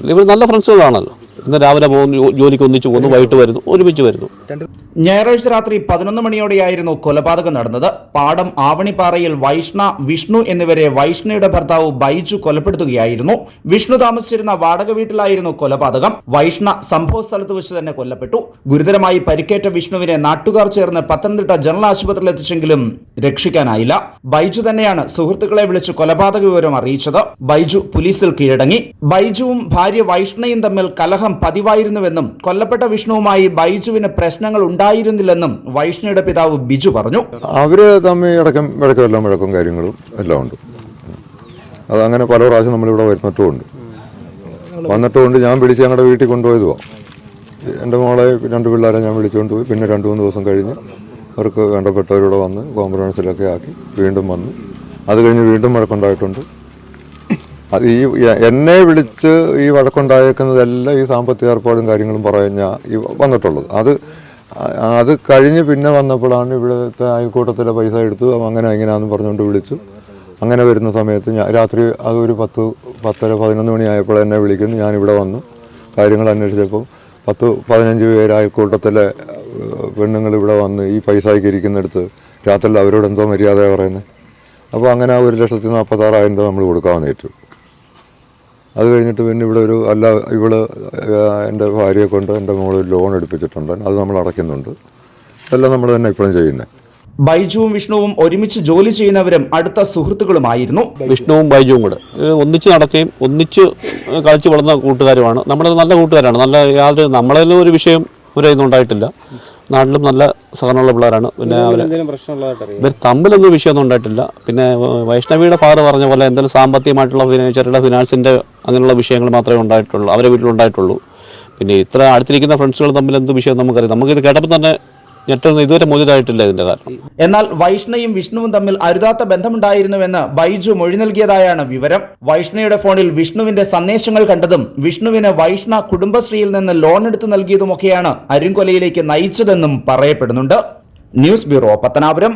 ഇവർ നല്ല ഫ്രണ്ട്സുകളാണല്ലോ ഇന്ന് രാവിലെ പോകുന്നു ജോലിക്ക് ഒന്നിച്ച് പോകുന്നു വൈകിട്ട് വരുന്നു ഒരുമിച്ച് വരുന്നു. ഞായറാഴ്ച രാത്രി പതിനൊന്ന് മണിയോടെയായിരുന്നു കൊലപാതകം നടന്നത്. പാടം ആവണിപ്പാറയിൽ വൈഷ്ണ വിഷ്ണു എന്നിവരെ വൈഷ്ണയുടെ ഭർത്താവ് ബൈജു കൊലപ്പെടുത്തുകയായിരുന്നു. വിഷ്ണു താമസിച്ചിരുന്ന വാടക വീട്ടിലായിരുന്നു കൊലപാതകം. വൈഷ്ണ സംഭവ സ്ഥലത്ത് വെച്ച് തന്നെ കൊല്ലപ്പെട്ടു. ഗുരുതരമായി പരിക്കേറ്റ വിഷ്ണുവിനെ നാട്ടുകാർ ചേർന്ന് പത്തനംതിട്ട ജനറൽ ആശുപത്രിയിൽ എത്തിച്ചെങ്കിലും രക്ഷിക്കാനായില്ല. ബൈജു തന്നെയാണ് സുഹൃത്തുക്കളെ വിളിച്ച് കൊലപാതക വിവരം അറിയിച്ചത്. ബൈജു പോലീസിൽ കീഴടങ്ങി. ബൈജുവും ഭാര്യ വൈഷ്ണയും തമ്മിൽ കലഹം പതിവായിരുന്നുവെന്നും കൊല്ലപ്പെട്ട വിഷ്ണുവുമായി ബൈജുവിന് പ്രശ്നങ്ങൾ ഉണ്ടായിരുന്നില്ലെന്നും വൈഷ്ണയുടെ പിതാവ് ബിജു പറഞ്ഞു. അവർ തമ്മിൽ ഇടക്കം എല്ലാം വഴക്കും കാര്യങ്ങളും എല്ലാം ഉണ്ട്. അതങ്ങനെ പല പ്രാവശ്യം നമ്മളിവിടെ വരുന്നിട്ടുമുണ്ട് വന്നിട്ടുമുണ്ട് ഞാൻ വിളിച്ച് ഞങ്ങളുടെ വീട്ടിൽ കൊണ്ടുപോയതുവാണ് എന്റെ മോളെ രണ്ട് പിള്ളേരെ ഞാൻ വിളിച്ചുകൊണ്ട് പോയി. പിന്നെ രണ്ട് മൂന്ന് ദിവസം കഴിഞ്ഞ് അവർക്ക് വേണ്ടപ്പെട്ടവരിവിടെ വന്ന് കോംപ്രമൈസിലൊക്കെ ആക്കി വീണ്ടും വന്ന്. അത് കഴിഞ്ഞ് വീണ്ടും വഴക്കുണ്ടായിട്ടുണ്ട്. അത് ഈ എന്നെ വിളിച്ച് ഈ വഴക്കുണ്ടായേക്കുന്നതെല്ലാം ഈ സാമ്പത്തിക ഏർപ്പാടും കാര്യങ്ങളും പറഞ്ഞ ഈ വന്നിട്ടുള്ളത്. അത് അത് കഴിഞ്ഞ് പിന്നെ വന്നപ്പോഴാണ് ഇവിടുത്തെ അയൽക്കൂട്ടത്തിലെ പൈസ എടുത്തു അങ്ങനെ എങ്ങനെയാണെന്ന് പറഞ്ഞുകൊണ്ട് വിളിച്ചു. അങ്ങനെ വരുന്ന സമയത്ത് ഞാൻ രാത്രി അതൊരു പത്ത് പത്തര പതിനൊന്ന് മണിയായപ്പോൾ എന്നെ വിളിക്കുന്നു. ഞാനിവിടെ വന്നു. കാര്യങ്ങൾ അന്വേഷിച്ചപ്പോൾ പത്ത് പതിനഞ്ച് പേര് അയൽക്കൂട്ടത്തിലെ പെണ്ണുങ്ങൾ ഇവിടെ വന്ന് ഈ പൈസയ്ക്ക് ഇരിക്കുന്നിടത്ത് രാത്രി അവരോട് എന്തോ മര്യാദ പറയുന്നത് അപ്പോൾ അങ്ങനെ ഒരു ലക്ഷത്തി നാൽപ്പത്താറായിരം രൂപ നമ്മൾ കൊടുക്കാമെന്ന് ഏറ്റു അത് കഴിഞ്ഞിട്ട് പിന്നെ ഇവിടെ ഒരു അല്ല ഇവൾ എന്റെ ഭാര്യയെ കൊണ്ട് എന്റെ മോൾ ലോൺ എടുപ്പിച്ചിട്ടുണ്ട്. അത് നമ്മൾ അടയ്ക്കുന്നുണ്ട്. എല്ലാം നമ്മൾ തന്നെ ഇപ്പോഴും ചെയ്യുന്നത് ബൈജുവും വിഷ്ണുവും ഒരുമിച്ച് ജോലി ചെയ്യുന്നവരും അടുത്ത സുഹൃത്തുക്കളുമായിരുന്നു. വിഷ്ണുവും ബൈജുവും കൂടെ. ഒന്നിച്ച് നടക്കുകയും ഒന്നിച്ച് കളിച്ച് വളർന്ന കൂട്ടുകാരുമാണ്. നമ്മൾ നല്ല കൂട്ടുകാരാണ്. നല്ല യാതൊരു നമ്മളതിലും ഒരു വിഷയം ഒരു ഇതൊന്നും ഉണ്ടായിട്ടില്ല നാട്ടിലും നല്ല സഹകരണമുള്ള പിള്ളേരാണ്. പിന്നെ അവർ ഇവർ തമ്മിലൊന്നും വിഷയമൊന്നും ഉണ്ടായിട്ടില്ല. പിന്നെ വൈഷ്ണവിയുടെ ഫാദർ പറഞ്ഞ പോലെ എന്തെങ്കിലും സാമ്പത്തികമായിട്ടുള്ള ചെറുകിട ഫിനാൻസിന്റെ അങ്ങനെയുള്ള വിഷയങ്ങൾ മാത്രമേ ഉണ്ടായിട്ടുള്ളൂ അവരെ വീട്ടിലുണ്ടായിട്ടുള്ളൂ. പിന്നെ ഇത്ര അടുത്തിരിക്കുന്ന ഫ്രണ്ട്സുകൾ തമ്മിൽ എന്ത് വിഷയം നമുക്കറിയാം. നമുക്കിത് കേട്ടപ്പോൾ തന്നെ ഇതുവരെ കാരണം എന്നാൽ വൈഷ്ണയും വിഷ്ണുവും തമ്മിൽ അരുതാത്ത ബന്ധമുണ്ടായിരുന്നുവെന്ന് ബൈജു മൊഴി നൽകിയതായാണ് വിവരം. വൈഷ്ണയുടെ ഫോണിൽ വിഷ്ണുവിന്റെ സന്ദേശങ്ങൾ കണ്ടതും വിഷ്ണുവിന് വൈഷ്ണ കുടുംബശ്രീയിൽ നിന്ന് ലോൺ എടുത്തു നൽകിയതുമൊക്കെയാണ് അരുംകൊലയിലേക്ക് നയിച്ചതെന്നും പറയപ്പെടുന്നുണ്ട്. News bureau Pathanapuram.